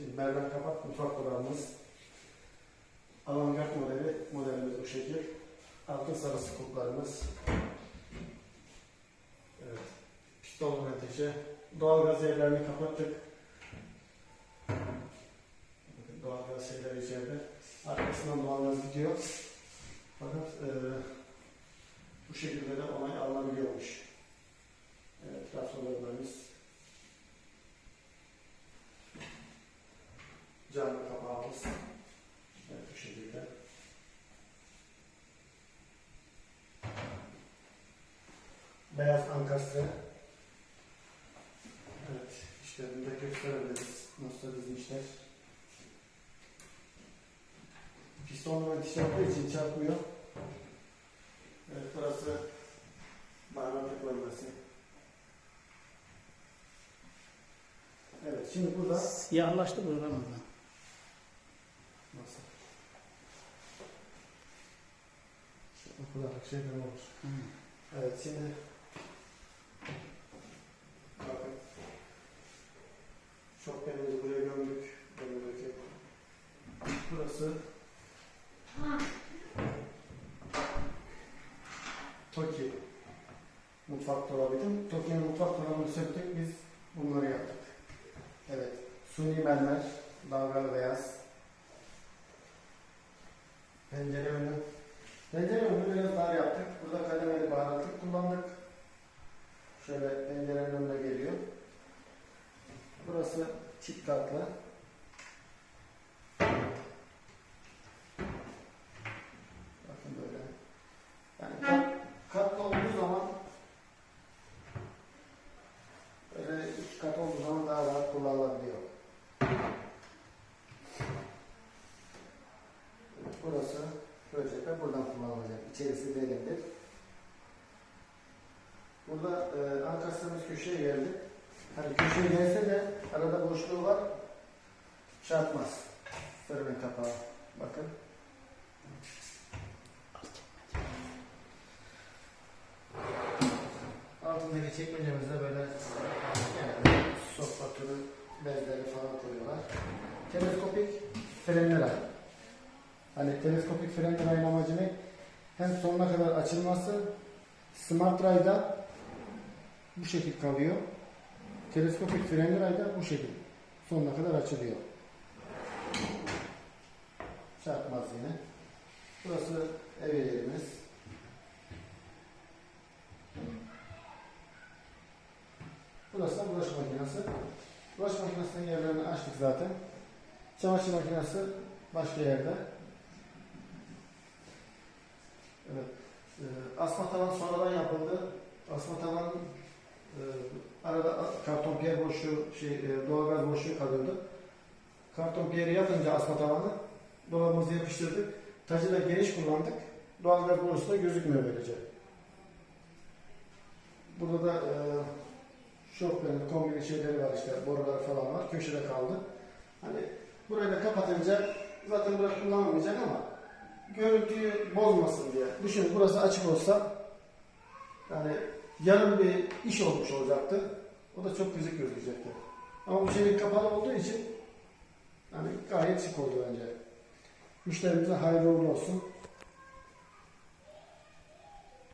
Şimdi merdiven kapak mutfak dolabımız. Avantgard modeli, modelimiz bu şekil. Altın sarısı kuplarımız. Evet. Piston menteşe. Doğalgaz yerlerini kapattık. Bakın Doğalgaz şeyleri içeride. Arkasından doğalgaz gidiyor. Fakat eee bu şekilde de onay alınabiliyormuş. Evet, trabzonlarımız. Camlı kapağımız. Evet, bu şekilde. Beyaz ankastre. Evet, işlerini de gösterebiliriz. Nasıl dizmişler. Piston ve olduğu için çarpmıyor. Evet, burası baharatlık bölmesi. Evet, şimdi burada Siyahlaştı bu Ramazan. Nasıl? O kadarlık şeyler olur. Hı. Evet şimdi Burası Toki mutfak dolabıydı. Toki'nin mutfak dolabını söktük. Biz bunları yaptık. Evet. Suni mermer, dalgalı beyaz. Pencere önü. Pencere önünü biraz dar yaptık. Burada kademeli baharatlık kullandık. Şöyle pencerenin önüne geliyor. Burası çift katlı. Projede buradan kullanılacak. İçerisi derindir. Burada e, ankastramız köşeye geldi. Hani köşeye gelse de arada boşluğu var. Çarpmaz. Fırının kapağı. Bakın. Altındaki çekmecemizde böyle yani sofra türü bezleri falan koyuyorlar. Teleskopik frenler var. Hani teleskopik frenlerin amacı ne? Hem sonuna kadar açılması, Smart Ray'da bu şekil kalıyor. Teleskopik frenli rayda bu şekil sonuna kadar açılıyor. Çarpmaz yine. Burası ev yerimiz. Burası da bulaşık makinesi. Bulaşık makinesinin yerlerini açtık zaten. Çamaşır makinesi başka yerde. Evet. Ee, asma tavan sonradan yapıldı. Asma tavan e, arada karton piyer boşluğu, şey, e, doğalgaz boşluğu kalıyordu. Karton piyeri yapınca asma tavanı dolabımızı yapıştırdık. Tacı da geniş kullandık. Doğalgaz borusu da gözükmüyor böylece. Burada da e, şokların, kombinin şeyleri var işte, borular falan var. Köşede kaldı. Hani burayı da kapatınca zaten burası kullanılmayacak ama görüntüyü bozmasın diye. Düşünün burası açık olsa yani yarım bir iş olmuş olacaktı. O da çok güzel gözükecekti. Ama bu çelik kapalı olduğu için yani gayet şık oldu bence. Müşterimize hayırlı olsun.